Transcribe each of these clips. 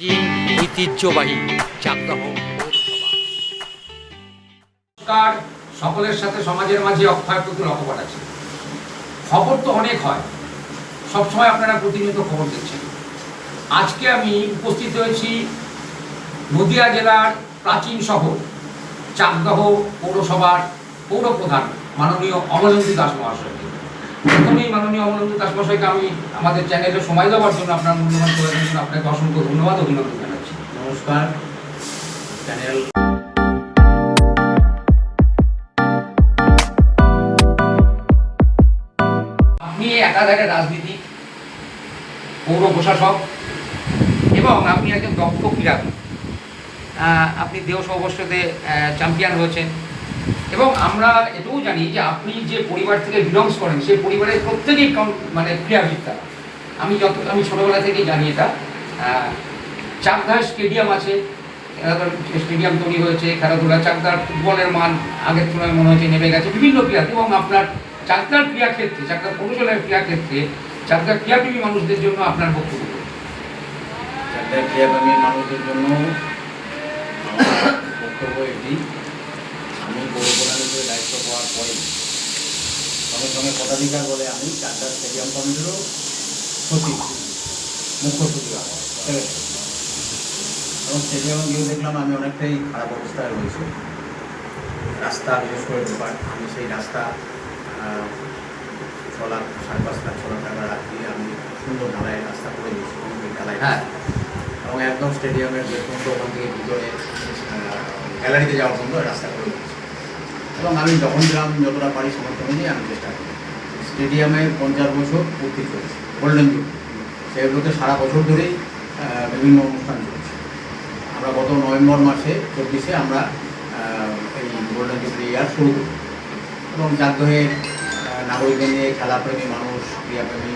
চীন ঐতিহ্যবাহী চাকদাহ নমস্কার। সকলের সাথে সমাজের মাঝে অক্ষয় প্রচুর অকপট আছে। খবর তো অনেক হয়। সবসময় আপনারা প্রতিনিয়ত খবর দিচ্ছেন আজকে আমি উপস্থিত হয়েছি নদিয়া জেলার প্রাচীন শহর, চাকদহ পৌরসভার পৌর প্রধান মাননীয় অমলেন্দু দাস মহাশয়কে। প্রথমেই মাননীয় অমলেন্দু দাস মহাশয়কে আমি আমাদের চ্যানেলে সময় দেওয়ার জন্য আপনার মূল্যবান করে জন্য আপনাকে অসংখ্য ধন্যবাদ অভিনন্দন জানাচ্ছি। নমস্কার। চ্যানেল আপনি একাধারে রাজনীতি পৌর প্রশাসক এবং আপনি একজন দক্ষ ক্রীড়াবিদ। আহ, আপনি দেহ সর্বস্বতে চ্যাম্পিয়ন হয়েছেন। এবং আমরা এটাও জানি যে আপনি যে পরিবার থেকে বিলংস করেন সেই পরিবারের প্রত্যেকেই মানে ক্রীড়াবিদ তারা। আমি যত আমি ছোটোবেলা থেকেই জানি এটা। আহ, চাকদার স্টেডিয়াম আছে স্টেডিয়াম তৈরি হয়েছে খেলাধুলা চাকদার ফুটবলের মান আগের তুলনায় মনে হচ্ছে নেমে গেছে বিভিন্ন ক্রীড়া এবং আপনার চাকদার ক্রীড়াক্ষেত্রে চাকদার পৌরসভার ক্রীড়াক্ষেত্রে চাকদার ক্রীড়াপ্রেমী মানুষদের জন্য আপনার বক্তব্য। চাকদার ক্রীড়াপ্রেমী মানুষদের জন্য বক্তব্য এটি। আমি পৌরপ্রধান হিসেবে দায়িত্ব পাওয়ার পরে সঙ্গে সঙ্গে পদাধিকার বলে আমি চাকদার স্টেডিয়াম কমিটিরও সচিব মুখ্য সচিব আমার এবং স্টেডিয়ামে গিয়ে দেখলাম আমি অনেকটাই খারাপ অবস্থায় রয়েছে। রাস্তা বিশেষ করে ঢোকার আমি সেই রাস্তা ছ লাখ সাড়ে পাঁচ লাখ ছ লাখ টাকা দিয়ে আমি সুন্দর ঢালাই রাস্তা করে দিয়েছি ঢালাই হ্যাঁ। এবং একদম স্টেডিয়ামের যে পর্যন্ত ওখান থেকে ভিতরে গ্যালারিতে যাওয়ার জন্য রাস্তা করে দিয়েছি। এবং আমি যখন গেলাম যতটা পারি সমর্থন অনুযায়ী আমি চেষ্টা করি। স্টেডিয়ামে পঞ্চাশ বছর পূর্তি চলছে গোল্ডেন যুগ সেগুলোতে সারা বছর ধরেই বিভিন্ন অনুষ্ঠান চলছে। আমরা গত নভেম্বর মাসে চব্বিশে আমরা এই গোল্ডেন জুবলি ইয়ার শুরু করি। এবং জাগ্রহে নাগরিকদের নিয়ে খেলাপ্রেমী মানুষ ক্রীড়াপ্রেমী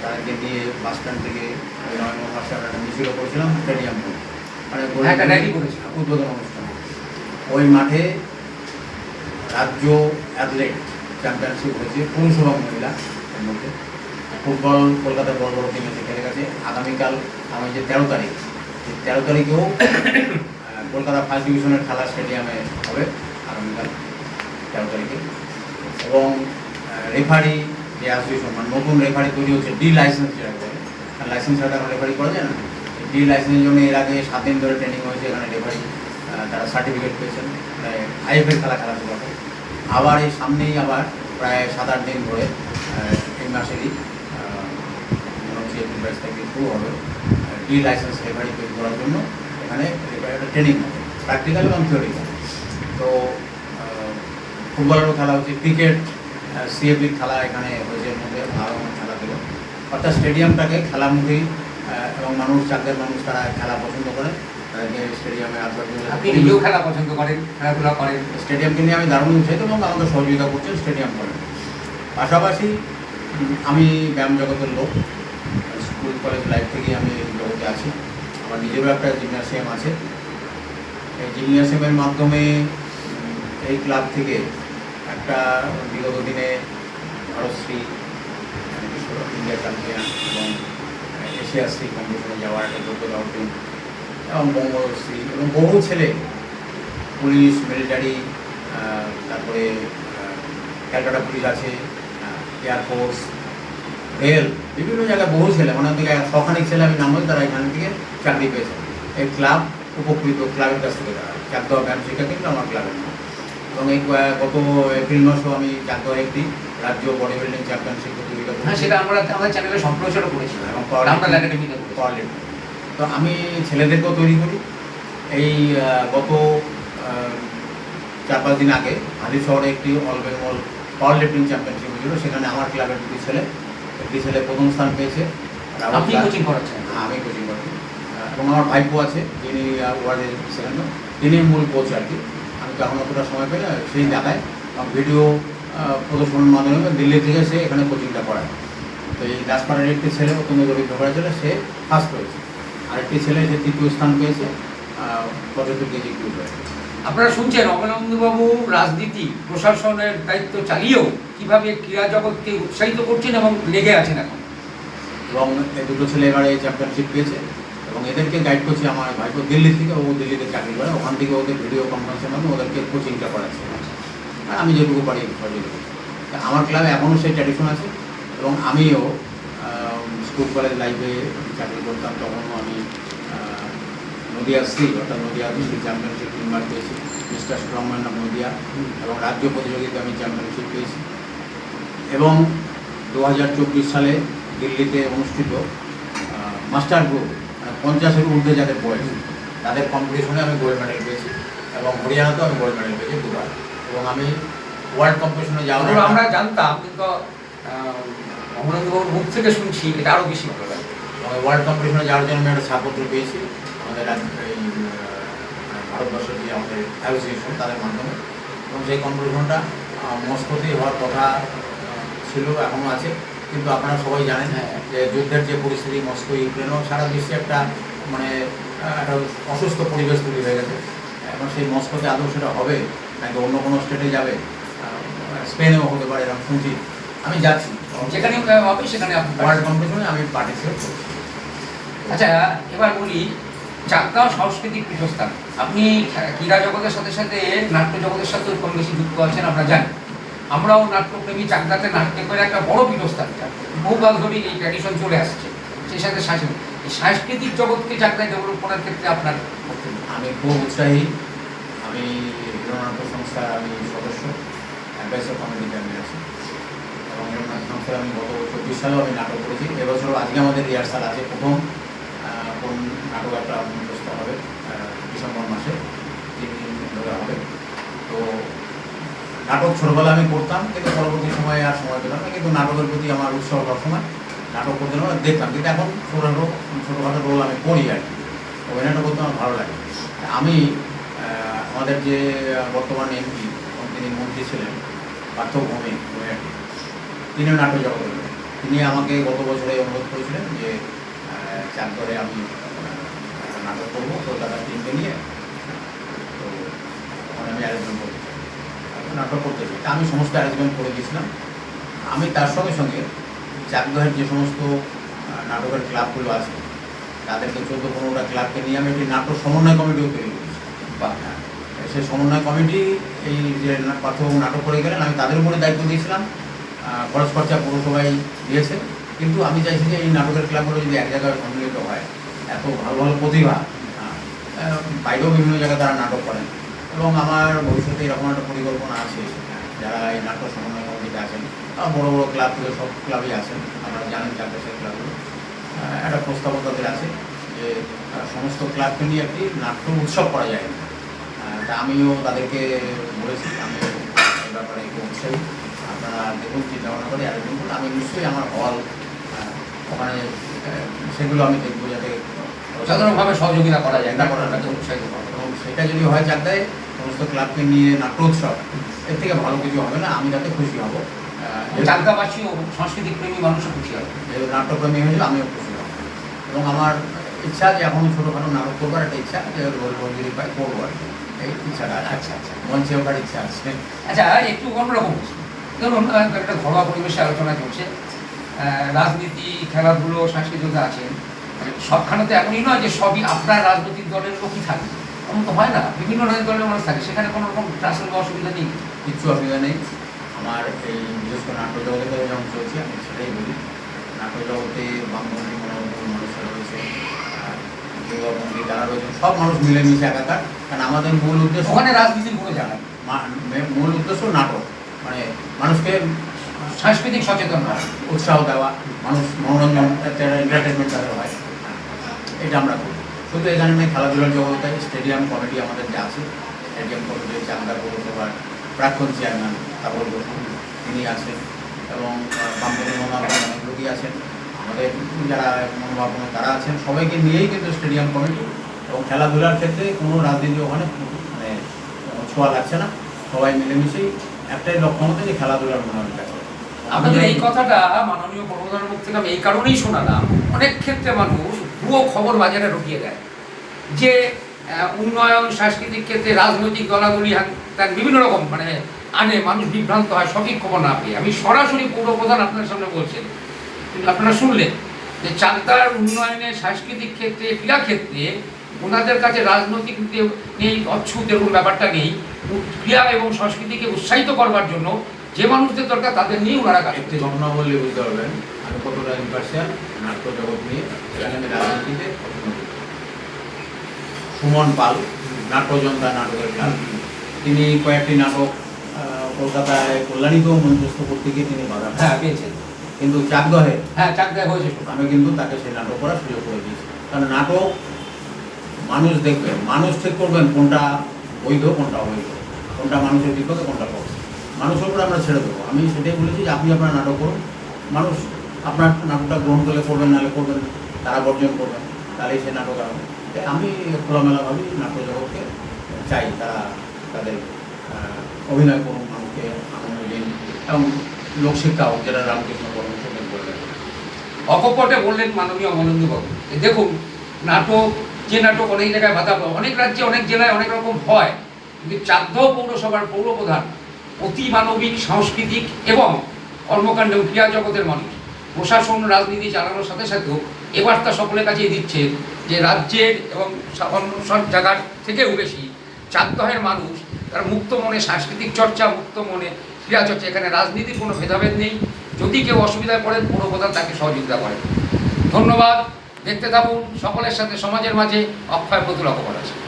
তাদেরকে নিয়ে বাস স্ট্যান্ড থেকে ওই নভেম্বর মাসে আমরা একটা মিছিল করেছিলাম স্টেডিয়াম মানে হ্যাঁ। উদ্বোধন অনুষ্ঠান। ওই মাঠে রাজ্য অ্যাথলেট চ্যাম্পিয়নশিপ হয়েছে পৌরসভা মহিলা এর মধ্যে। ফুটবল কলকাতার বড় বড় টিম খেলে গেছে। আগামীকাল আমি যে তেরো তারিখ তেরো তারিখেও কলকাতা ফার্স্ট ডিভিশনের খেলা স্টেডিয়ামে হবে আগামীকাল তেরো তারিখে। এবং রেফারি যে অ্যাসোসিয়েশন মানে নতুন রেফারি তৈরি হচ্ছে ডি লাইসেন্স যেটা বলে লাইসেন্স ছাড়া রেফারি করা যায় না? ডি লাইসেন্সের জন্য এর আগে সাত দিন ধরে ট্রেনিং হয়েছে, এখানে রেফারি তারা সার্টিফিকেট পেয়েছেন আইএফএল খেলা খেলা শুরু হবে আবার এই সামনেই আবার প্রায় সাত আট দিন ধরে এই মাসেরই হচ্ছে এপ্রিল বাইশ থেকে শুরু হবে ডি লাইসেন্স রেফারি তৈরি করার জন্য এখানে একটা ট্রেনিং হবে প্র্যাকটিক্যাল এবং থিওরিক্যাল তো ফুটবলেরও খেলা হচ্ছে ক্রিকেট সিএপির খেলা এখানে হয়েছে মধ্যে ভালো খেলা ছিল। অর্থাৎ স্টেডিয়ামটাকে খেলামুখী এবং মানুষ চাকরির মানুষ তারা খেলা পছন্দ করে। স্টেডিয়ামে আসবার জন্য। আপনি নিজেও খেলা পছন্দ করেন খেলাধুলা করেন? স্টেডিয়ামকে নিয়ে আমি দারুণ উৎসাহিত এবং আমাকে সহযোগিতা করছেন স্টেডিয়াম করেন। পাশাপাশি আমি ব্যায়াম জগতের লোক। স্কুল কলেজ লাইফ থেকে আমি জগতে আছি। আমার নিজেরও একটা জিমনাসিয়াম আছে। এই জিমনাসিয়ামের মাধ্যমে এই ক্লাব থেকে একটা বিগত দিনে ভারতশ্রী ইন্ডিয়া চ্যাম্পিয়ন এবং এশিয়াশ্রী কম্পিটিশনে যাওয়ার একটা যোগ্যতা অর্জন এবং বঙ্গশ্রী এবং বহু ছেলে পুলিশ মিলিটারি তারপরে ক্যালকাটা পুলিশ আছে এয়ারফোর্স রেল বিভিন্ন জায়গায় বহু ছেলে মানে থেকে শখানিক ছেলে আমি নাম তারা এখান থেকে চাকরি পেয়েছে। এই ক্লাব উপকৃত ক্লাবের কাছ থেকে তারা। চাকদহ ব্যায়াম শিক্ষা কিন্তু আমার ক্লাবের নাম। এবং এই গত এপ্রিল মাসেও আমি চাকদহ একটি রাজ্য বডি বিল্ডিং চ্যাম্পিয়নশিপ প্রতিযোগিতা হ্যাঁ সেটা আমরা আমাদের চ্যানেলে সম্প্রচারও করেছিলাম। এবং আমরা একাডেমিতে কোয়ালিটি তো আমি ছেলেদেরকেও তৈরি করি। এই গত চার পাঁচ দিন আগে হালি শহরে একটি all Bengal power lifting championship হয়েছিল। সেখানে আমার ক্লাবের দুটি ছেলে একটি ছেলে প্রথম স্থান পেয়েছে আপনি কোচিং করাচ্ছেন? হ্যাঁ, আমি কোচিং করি আহ, এবং আমার ভাইপো আছে যিনি ওয়ার্ল্ডের সেকেন্ড তিনি মূল কোচ আর কি। আমি যখন অতটা সময় পেলে সেই জায়গায় ভিডিও প্রদর্শনের মাধ্যমে দিল্লি থেকে সে এখানে কোচিংটা করায়। তো এই দাসপাড়ার একটি ছেলে অত্যন্ত দরিদ্র করা ছেলে সে ফার্স্ট হয়েছে। আরেকটি ছেলে যে তৃতীয় স্থান পেয়েছে আপনারা শুনছেন অবনন্দবাবু রাজনীতি প্রশাসনের দায়িত্ব চালিয়েও কীভাবে ক্রীড়া জগৎকে উৎসাহিত করছেন এবং লেগে আছেন এখন? এবং এই দুটো ছেলে এবারে চ্যাম্পিয়নশিপ পেয়েছে এবং এদেরকে গাইড করছি আমার ভাইপো দিল্লি থেকে ও দিল্লিতে চাকরি করে ওখান থেকে ওদের ভিডিও কনফারেন্সের মাধ্যমে ওদেরকে কোচিংটা করাচ্ছে। আমি যেটুকু পারি সহযোগিতা আমার ক্লাবে এখনও সেই ট্র্যাডিশন আছে এবং আমিও স্কুল কলেজ লাইফে চাকরি করতাম তখনও আমি নদিয়া শ্রী অর্থাৎ নদিয়া ডিস্ট্রিক্ট চ্যাম্পিয়নশিপ তিনবার পেয়েছি। মিস্টার স্ট্রংম্যান অফ নদিয়া এবং রাজ্য প্রতিযোগিতা আমি চ্যাম্পিয়নশিপ পেয়েছি। এবং দু হাজার চব্বিশ সালে দিল্লিতে অনুষ্ঠিত মাস্টার গ্রুপ মানে পঞ্চাশের ঊর্ধ্বে যাদের বয়স তাদের কম্পিটিশনে আমি গোল্ড মেডেল পেয়েছি এবং হরিয়ানাতেও আমি গোল্ড মেডেল পেয়েছি দুবার। এবং আমি ওয়ার্ল্ড কম্পিটিশনে যাওয়ার আমরা জানতাম কিন্তু অমরেন্দ্রবাবুর মুখ থেকে শুনছি, এটা আরও বেশি ভালো লাগে। ওয়ার্ল্ড কম্পিটিশনে যাওয়ার জন্য আমি একটা ছাড়পত্র পেয়েছি। আমাদের এই ভারতবর্ষের যে আমাদের অ্যাসোসিয়েশন তাদের মাধ্যমে। এবং সেই কম্পিটিশনটা মস্কোতেই হওয়ার কথা ছিল, এখনও আছে। কিন্তু আপনারা সবাই জানেন হ্যাঁ। যে যুদ্ধের যে পরিস্থিতি মস্কো ইউক্রেন সারা বিশ্বে একটা মানে একটা অসুস্থ পরিবেশ তৈরি হয়ে গেছে। এখন সেই মস্কোতে আদৌ সেটা হবে, নাকি অন্য কোনো স্টেটে যাবে? স্পেনেও হতে পারে, এরকম শুনছি। আমি যাচ্ছি। যেখানে হবে সেখানে ওয়ার্ল্ড কম্পিটিশনে আমি পার্টিসিপেট করছি। আচ্ছা এবার বলি চাকদাও সাংস্কৃতিক পীঠস্থান। আপনি ক্রীড়া জগতের সাথে সাথে নাট্য জগতের সাথে কম বেশি যুক্ত আছেন আমরা জানি। আমরাও নাট্যপ্রেমী চাকদাতে নাট্য করে একটা বড় পীঠস্থান। বহুকাল ধরেই এই ট্র্যাডিশন চলে আসছে সেই সাথে সাংস্কৃতিক এই সাংস্কৃতিক জগৎকে চাকদায় ডেভেলপ করার ক্ষেত্রে আপনার আমি খুব উৎসাহী। আমি হিরোনাট্য সংস্থার আমি সদস্য অ্যাম্বাসেডর কমিটিতে আমি আছি। সংস্থার আমি গত চব্বিশ সালেও আমি নাটক করেছি। এবছর আজকে আমাদের রিহার্সাল আছে প্রথম কোন নাটক একটা মুখস্থ হবে ডিসেম্বর মাসে, তিন দিন ধরে হবে। তো নাটক ছোটবেলা আমি করতাম, কিন্তু পরবর্তী সময়ে আর সময় পেলাম না। কিন্তু নাটকের প্রতি আমার উৎসাহ সবসময়। নাটক করতে না দেখতাম, কিন্তু এখন ছোটোখাটো ছোটোখাটো রোল আমি করি আর কি। অভিনয়টা করতে আমার ভালো লাগে। আমি আমাদের যে বর্তমান এমপি তিনি মন্ত্রী ছিলেন, পার্থ ভৌমিক। তিনিও নাটক জগতের লোক। তিনি আমাকে গত বছরে অনুরোধ করেছিলেন যে আহ, চাঁদগড়ে আমি নাটক করব। কলকাতার টিমকে নিয়ে তো ওখানে আমি অ্যারেঞ্জমেন্ট করতে চাই। নাটক করতে চাই। তা আমি সমস্ত অ্যারেঞ্জমেন্ট করে দিয়েছিলাম। আমি তার সঙ্গে সঙ্গে চাকদহের যে সমস্ত নাটকের ক্লাবগুলো আছে তাদেরকে চোদ্দ পনেরোটা ক্লাবকে নিয়ে আমি একটি নাটক সমন্বয় কমিটিও তৈরি করেছি। হ্যাঁ, সেই সমন্বয় কমিটি এই যে পার্থবাবু নাটক করে গেলেন আমি তাদের উপরে দায়িত্ব দিয়েছিলাম। খরচ খরচা দিয়েছে কিন্তু আমি চাইছি যে এই নাটকের ক্লাবগুলো যদি এক জায়গায় সম্মিলিত হয়, এত ভালো ভালো প্রতিভা বাইরেও বিভিন্ন জায়গায় তারা নাটক করেন। এবং আমার ভবিষ্যতে এরকম একটা পরিকল্পনা আছে, যারা এই নাটক সমন্বয় কমিটিতে আছেন বড় বড় ক্লাব থেকে সব ক্লাবই আছেন, আপনারা জানেন চারপাশের ক্লাবগুলো। একটা প্রস্তাবও তাদের আছে যে সমস্ত ক্লাবকে নিয়ে একটি নাট্য উৎসব করা যায়। তা আমিও তাদেরকে বলেছি আমি ব্যাপারে একটু উৎসাহী। দেখুন চিন্তা ভাবনা করে আয়োজন করুন আমি নিশ্চয়ই আমার হল ওখানে সেগুলো আমি দেখব যাতে সাধারণভাবে সহযোগিতা করা যায় না নাটক করা উৎসাহিত করা এবং সেটা যদি হয় চাকদায় সমস্ত ক্লাবকে নিয়ে নাট্যোৎসব এর থেকে ভালো কিছু হবে না আমি তাতে খুশি হব। চাকদাবাসী ও সাংস্কৃতিক প্রেমী মানুষও খুশি হবে। নাট্যপ্রেমী হয়েছে আমিও খুশি হব। এবং আমার ইচ্ছা যে এখন ছোটোখাটো নাটক করবার একটা ইচ্ছা যে রোল মঞ্জুরি পাই করব আর কি। এই ইচ্ছাটা আচ্ছা আচ্ছা। মঞ্চে ওঠার ইচ্ছা আছে। আচ্ছা একটু অন্যরকম। ধরুন একটা ঘরোয়া পরিবেশে আলোচনা চলছে। রাজনীতি খেলাধুলো সাংস্কৃতিকতা আছে মানে সবখানেতে এমনই নয় যে সবই আপনার রাজনৈতিক দলের লোকই থাকে। এমন তো হয় না। বিভিন্ন রাজনৈতিক দলের মানুষ থাকে। সেখানে কোনো রকম ট্রাসেল বা অসুবিধা নেই। কিচ্ছু অসুবিধা নেই। আমার এই বিশেষ করে নাট্য জগতে যেমন চলছে আমি সেটাই বলি। নাট্য জগতে বামপন্থী মনোরঞ্জন মানুষরা রয়েছে যুবপন্থী যারা রয়েছেন সব মানুষ মিলেমিশে একাকার। কারণ আমাদের মূল উদ্দেশ্য ওখানে রাজনীতির কোনো জায়গা। মূল উদ্দেশ্য নাটক। মানে মানুষকে সাংস্কৃতিক সচেতন উৎসাহ দেওয়া, মানুষ মনোরঞ্জন এন্টারটেনমেন্ট তাদের হয়। এটা আমরা করি। শুধু এখানে নয়, খেলাধুলার জগতে স্টেডিয়াম কমিটি আমাদের যে আছে স্টেডিয়াম কমিটি হচ্ছে আমাদের পৌরসভার প্রাক্তন চেয়ারম্যান তাবল বসুন তিনি আছেন এবং বামপন্থী মনোভাবন অনেক লোকই আছেন। আমাদের যারা মনোভাবন তারা আছেন, সবাইকে নিয়েই কিন্তু স্টেডিয়াম কমিটি এবং খেলাধুলার ক্ষেত্রে কোনো রাজনীতি ওখানে মানে ছোঁয়া লাগছে না। সবাই মিলেমিশেই একটাই লক্ষ্য মতো যে খেলাধুলার উন্নয়নটা আপনাদের এই কথাটা মাননীয় কর্মধারের মুখ থেকে আমি এই কারণেই শোনালাম। অনেক ক্ষেত্রে মানুষ ভুয়ো খবর বাজারে ঢুকিয়ে দেয় যে উন্নয়ন সাংস্কৃতিক ক্ষেত্রে রাজনৈতিক দলাদলি হ্যান ত্যান বিভিন্ন রকম মানে আনে মানুষ বিভ্রান্ত হয় সঠিক খবর না পেয়ে। আমি সরাসরি পৌর প্রধান আপনার সামনে বলছেন কিন্তু আপনারা শুনলেন যে চাকদার উন্নয়নে সাংস্কৃতিক ক্ষেত্রে ক্রীড়া ক্ষেত্রে ওনাদের কাছে রাজনৈতিক নেই অচ্ছুত এরকম ব্যাপারটা নেই। ক্রীড়া এবং সংস্কৃতিকে উৎসাহিত করবার জন্য যে মানুষদের দরকার তাদের নিয়ে ওনারা কাজ একটি ঘটনা বললে বুঝতে পারবেন। আমি কতটা ইম্পার্সিয়াল নাট্য জগৎ নিয়ে। সেখানে আমি রাজনীতিতে সুমন পাল নাট্যজনতা নাটকের গান। তিনি কয়েকটি নাটক কলকাতায় কল্যাণীকেও মঞ্চস্থ করতে গিয়ে তিনি বাধা হ্যাঁ পেয়েছেন। কিন্তু চাকদহে। হ্যাঁ চাকদায় হয়েছে আমি কিন্তু তাকে সেই নাটক করার সুযোগ করে দিয়েছি। কারণ নাটক মানুষ দেখবে মানুষ ঠিক করবেন কোনটা বৈধ, কোনটা অবৈধ? কোনটা মানুষের বিপদে, কোনটা পক্ষে মানুষের উপর আমরা ছেড়ে দেবো। আমি সেটাই বলেছি যে আপনি আপনার নাটক করুন। মানুষ আপনার নাটকটা গ্রহণ করলে করবেন, নাহলে করবেন তারা বর্জন করবেন তাহলেই সে নাটক আর আমি খোলামেলাভাবেই নাটক জগৎকে চাই, তারা তাদের অভিনয় করুন মানুষকে, আনন্দ দিন, এবং লোকশিক্ষা হোক, যেটা রামকৃষ্ণ পরমেশ্বর বললেন। অকপটে বললেন মাননীয় অমলেন্দুবাবু দেখুন, নাটক যে নাটক অনেক জায়গায় বাধা পায়, অনেক রাজ্যে অনেক জেলায় অনেক রকম হয়, কিন্তু চাকদহ পৌরসভার পৌরপ্রধান অতি মানবিক, সাংস্কৃতিক এবং কর্মকাণ্ড ক্রিয়া জগতের মানুষ। প্রশাসন, রাজনীতি চালানোর সাথে সাথেও এবার তা সকলের কাছেই দিচ্ছে যে রাজ্যের এবং অন্য সব জায়গার থেকেও বেশি চাকদহের মানুষ তার মুক্ত মনে, সাংস্কৃতিক চর্চা, মুক্ত মনে ক্রিয়া চর্চা, এখানে রাজনীতির কোনো ভেদাভেদ নেই। যদি কেউ অসুবিধায় পড়েন পৌরপ্রধান তাকে সহযোগিতা করেন ধন্যবাদ। দেখতে থাকুন সকলের সাথে সমাজের মাঝে অক্ষয় প্রতুল অপকর আছে।